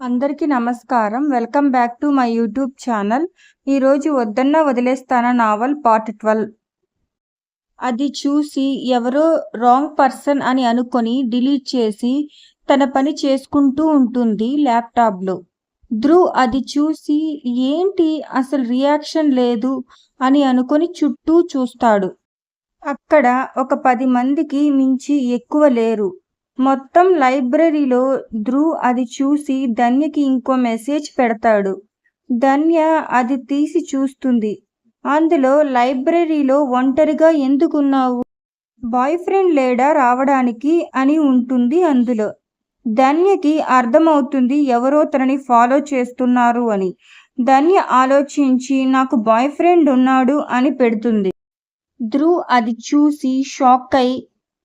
అందరికీ నమస్కారం. Welcome back to my YouTube channel. ఈరోజు వద్దన్న వదిలేస్తాన నావల్ పార్ట్ ట్వెల్వ్. అది చూసి ఎవరో రాంగ్ పర్సన్ అని అనుకొని డిలీట్ చేసి తన పని చేసుకుంటూ ఉంటుంది ల్యాప్టాప్లో. ధ్రువ్ అది చూసి ఏంటి అసలు రియాక్షన్ లేదు అని అనుకొని చుట్టూ చూస్తాడు. అక్కడ ఒక పది మందికి మించి ఎక్కువ లేరు. మొత్తం లైబ్రరీలో ధ్రువ్ అది చూసి ధన్యకి ఇంకో మెసేజ్ పెడతాడు. ధన్య అది తీసి చూస్తుంది. అందులో లైబ్రరీలో ఒంటరిగా ఎందుకున్నావు? బాయ్ ఫ్రెండ్ లేడా రావడానికి అని ఉంటుంది అందులో. ధన్యకి అర్థమవుతుంది ఎవరో తనని ఫాలో చేస్తున్నారు అని. ధన్య ఆలోచించి నాకు బాయ్ ఫ్రెండ్ ఉన్నాడు అని పెడుతుంది. ధ్రువ్ అది చూసి షాక్ అయి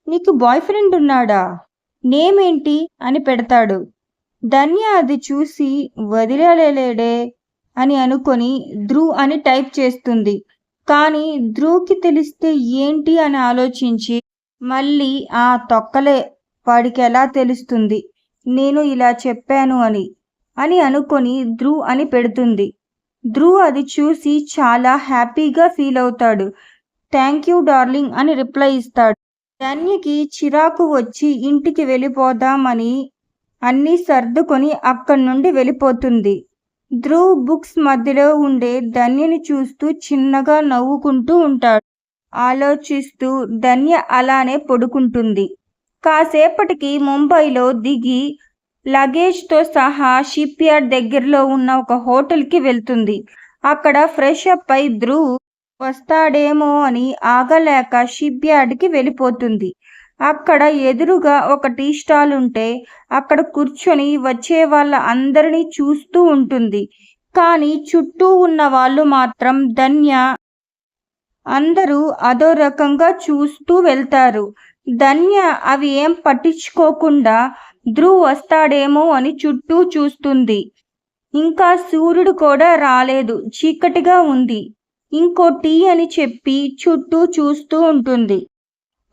నీకు బాయ్ ఫ్రెండ్ ఉన్నాడా? నేమేంటి అని పెడతాడు. ధన్య అది చూసి వదిలేలేడే అని అనుకొని ధ్రువ్ అని టైప్ చేస్తుంది. కానీ ధ్రువ్కి తెలిస్తే ఏంటి అని ఆలోచించి మళ్ళీ ఆ తొక్కలే వాడికి ఎలా తెలుస్తుంది? నేను ఇలా చెప్పాను అని అని అనుకొని ధ్రువ్ అని పెడుతుంది. ధ్రువ్ అది చూసి చాలా హ్యాపీగా ఫీల్ అవుతాడు. థ్యాంక్ యూ డార్లింగ్ అని రిప్లై ఇస్తాడు. ధన్యకి చిరాకు వచ్చి ఇంటికి వెళ్ళిపోదామని అన్నీ సర్దుకొని అక్కడి నుండి వెళ్ళిపోతుంది. ధ్రువ్ బుక్స్ మధ్యలో ఉండే ధన్యని చూస్తూ చిన్నగా నవ్వుకుంటూ ఉంటాడు. ఆలోచిస్తూ ధన్య అలానే పడుకుంటుంది. కాసేపటికి ముంబైలో దిగి లగేజ్తో సహా షిప్ యార్డ్ దగ్గరలో ఉన్న ఒక హోటల్కి వెళ్తుంది. అక్కడ ఫ్రెష్ అప్ అయి ధ్రువ్ వస్తాడేమో అని ఆగలేక షిప్ యార్డ్కి వెళ్ళిపోతుంది. అక్కడ ఎదురుగా ఒక టీ స్టాల్ ఉంటే అక్కడ కూర్చొని వచ్చే వాళ్ళ అందరినీ చూస్తూ ఉంటుంది. కానీ చుట్టూ ఉన్న వాళ్ళు మాత్రం ధన్య అందరూ అదో రకంగా చూస్తూ వెళ్తారు. ధన్య అవి ఏం పట్టించుకోకుండా ధ్రువ్ వస్తాడేమో అని చుట్టూ చూస్తుంది. ఇంకా సూర్యుడు కూడా రాలేదు. చీకటిగా ఉంది. ఇంకో టీ అని చెప్పి చుట్టూ చూస్తూ ఉంటుంది.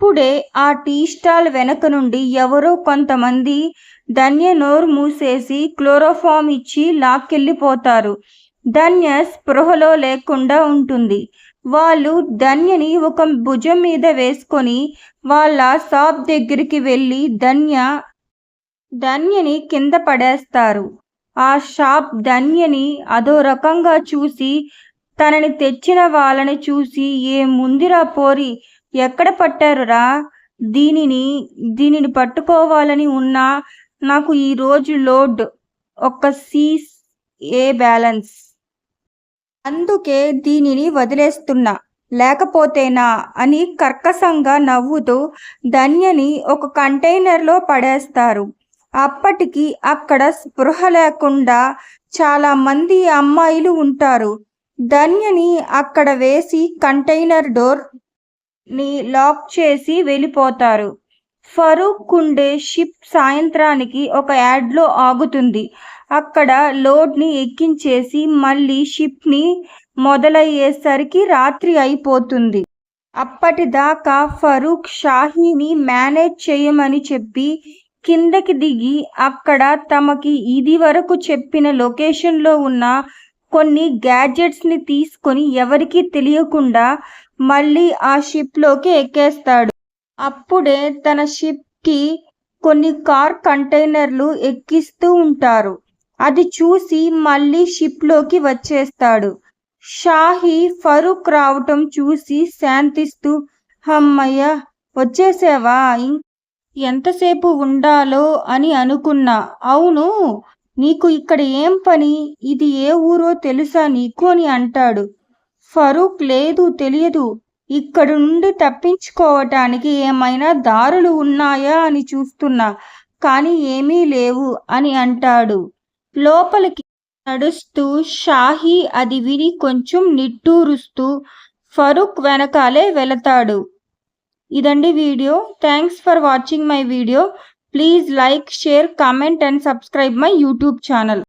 ఇప్పుడే ఆ టీ స్టాల్ వెనక నుండి ఎవరో కొంతమంది ధన్య నోరు మూసేసి క్లోరోఫామ్ ఇచ్చి లాక్కెళ్ళిపోతారు. ధన్య స్పృహలో లేకుండా ఉంటుంది. వాళ్ళు ధన్యని ఒక భుజం మీద వేసుకొని వాళ్ళ షాప్ దగ్గరికి వెళ్ళి ధన్య ధన్యని కింద పడేస్తారు. ఆ షాప్ ధన్యని అదో రకంగా చూసి తనని తెచ్చిన వాళ్ళని చూసి ఏ ముందిరా పోరి? ఎక్కడ పట్టారురా? దీనిని దీనిని పట్టుకోవాలని ఉన్నా నాకు ఈరోజు లోడ్. ఒక్క సీస్ ఏ బ్యాలెన్స్? అందుకే దీనిని వదిలేస్తున్నా. లేకపోతేనా అని కర్కసంగా నవ్వుతూ ధన్యని ఒక కంటైనర్లో పడేస్తారు. అప్పటికి అక్కడ స్పృహ లేకుండా చాలా మంది అమ్మాయిలు ఉంటారు. ధన్యని అక్కడ వేసి కంటైనర్ డోర్ని లాక్ చేసి వెళ్ళిపోతారు. ఫరూక్ కుండే షిప్ సాయంత్రానికి ఒక యాడ్లో ఆగుతుంది. అక్కడ లోడ్ని ఎక్కించేసి మళ్ళీ షిప్ని మొదలయ్యేసరికి రాత్రి అయిపోతుంది. అప్పటిదాకా ఫరూక్ షాహీని మేనేజ్ చేయమని చెప్పి కిందకి దిగి అక్కడ తమకి ఇది వరకు చెప్పిన లొకేషన్లో ఉన్న కొన్ని గ్యాడ్జెట్స్ని తీసుకొని ఎవరికీ తెలియకుండా మళ్ళీ ఆ షిప్లోకి ఎక్కేస్తాడు. అప్పుడే తన షిప్కి కొన్ని కార్ కంటైనర్లు ఎక్కిస్తూ ఉంటారు. అది చూసి మళ్ళీ షిప్లోకి వచ్చేస్తాడు. షాహి ఫరూక్ రావటం చూసి శాంతిస్తూ అమ్మయ్య వచ్చేసావా? ఎంతసేపు ఉండాలో? అని అనుకున్నా. అవును నీకు ఇక్కడ ఏం పని? ఇది ఏ ఊరో తెలుసా నీకు? అని అంటాడు. ఫరూక్ లేదు తెలియదు. ఇక్కడి నుండి తప్పించుకోవటానికి ఏమైనా దారులు ఉన్నాయా అని చూస్తున్నా కానీ ఏమీ లేవు అని అంటాడు. లోపలికి నడుస్తూ షాహీ అది విని కొంచెం నిట్టూరుస్తూ ఫరూక్ వెనకాలే వెళతాడు. ఇదండి video. Thanks for watching my video. Please like, share, comment and subscribe my YouTube channel.